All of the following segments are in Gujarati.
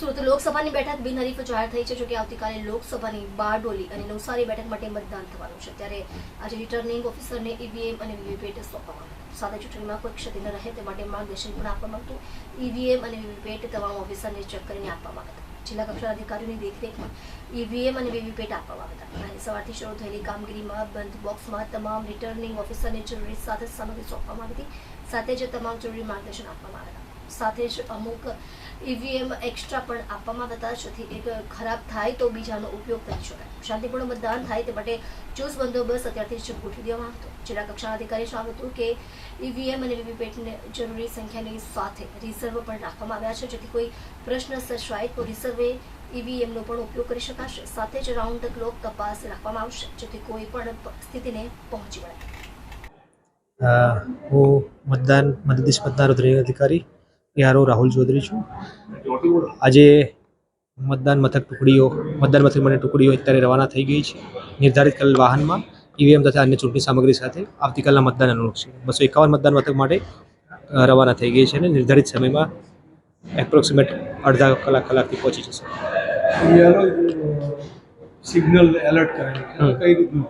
સુરત લોકસભાની બેઠક બિનહરીફ જાહેર થઈ છે, જોકે આવતીકાલે લોકસભાની બારડોલી અને નવસારી બેઠક માટે મતદાન થવાનું છે. ત્યારે આજે રિટર્નિંગ ઓફિસરને ઈવીએમ અને વીવીપેટ સોંપવામાં. સાથે ચૂંટણીમાં કોઈ ક્ષતિ ન રહે તે માટે માર્ગદર્શન પણ આપવામાં આવતું. ઈવીએમ અને વીવીપેટ તમામ ઓફિસરને ચેક કરીને આપવામાં હતા. જિલ્લા કક્ષાના અધિકારીઓની દેખરેખમાં ઈવીએમ અને વીવીપેટ આપવામાં હતા. અને સવારથી શરૂ થયેલી કામગીરીમાં બંધ બોક્સમાં તમામ રિટર્નિંગ ઓફિસરને જરૂરી સાથે સામગ્રી સોંપવામાં આવી હતી. સાથે જ તમામ જરૂરી માર્ગદર્શન આપવામાં આવ્યા હતા. સાથે જ અમુક ઈવીએમ એક્સ્ટ્રા પણ આપવામાં આવતા જેથી એક ખરાબ થાય તો બીજાનો ઉપયોગ કરી શકાય. શાંતિપૂર્ણ મતદાન થાય તે માટે ચુસ્ત બંદોબસ્ત અત્યારથી જ ગોઠવી દેવામાં આવતો. જિલ્લા કક્ષાના અધિકારી જણાવ્યું હતું કે ઈવીએમ અને વીવીપેટને જરૂરી સંખ્યાની સાથે રિઝર્વ પણ રાખવામાં આવ્યા છે, જેથી કોઈ પ્રશ્ન સર્જાય તો રિઝર્વે ઈવીએમનો પણ ઉપયોગ કરી શકાશે. સાથે જ રાઉન્ડ ક્લોક તપાસ રાખવામાં આવશે, જેથી કોઈ પણ સ્થિતિને પહોંચી વળાય હું મતદાન મદદનીશ મતદાર અધિકારી યારો રાહુલ ચૌધરી છું. આજે મતદાન મથક ટુકડીઓ મતદાન મથક માટે ટુકડીઓ અત્યારે રવાના થઈ ગઈ છે. નિર્ધારિત કરેલ વાહનમાં ઈવીએમ તથા અન્ય ચૂંટણી સામગ્રી સાથે આવતીકાલના મતદાન અનુલક્ષે બસો એકાવન મતદાન મથક માટે રવાના થઈ ગઈ છે અને નિર્ધારિત સમયમાં એપ્રોક્સિમેટ અડધા કલાક કલાકથી પહોંચી જશે. સિગ્નલ એલર્ટ કરે કઈ રીતનું?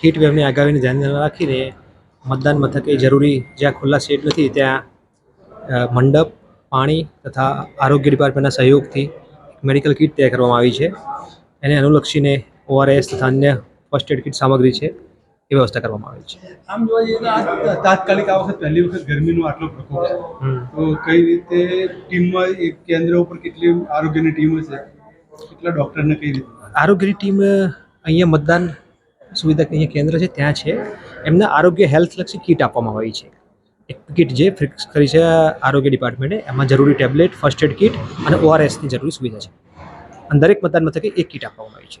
હીટ વેવની આગાહીને ધ્યાનમાં રાખીને મતદાન મથકે જરૂરી જ્યાં ખુલ્લા સેટ નથી ત્યાં મંડપ પાણી તથા આરોગ્ય ડિપાર્ટમેન્ટના સહયોગથી મેડિકલ કિટ તૈયાર કરવામાં આવી છે. એને અનુલક્ષીને ઓઆરએસ તથા અન્ય ફર્સ્ટ એડ કીટ સામગ્રી છે એ વ્યવસ્થા કરવામાં આવી છે. આમ જોવા જઈએ તો તાત્કાલિક આ વખત પહેલી વખત ગરમીનો આટલો પ્રકોપ છે. તો કઈ રીતે ટીમમાં એક કેન્દ્ર ઉપર કેટલી આરોગ્યની ટીમ છે? કેટલા ડોક્ટરને કઈ રીતે? આરોગ્યની ટીમ અહીંયા મતદાન સુવિધા અહીંયા કેન્દ્ર છે ત્યાં છે. એમને આરોગ્ય હેલ્થ લક્ષી કીટ આપવામાં આવી છે. એક કીટ જે ફિક્સ કરી છે આરોગ્ય ડિપાર્ટમેન્ટે એમાં જરૂરી ટેબ્લેટ ફર્સ્ટ એડ કીટ અને ઓઆરએસની જરૂરી સુવિધા છે. અને દરેક મતદાન મથકે એક કીટ આપવામાં આવી છે.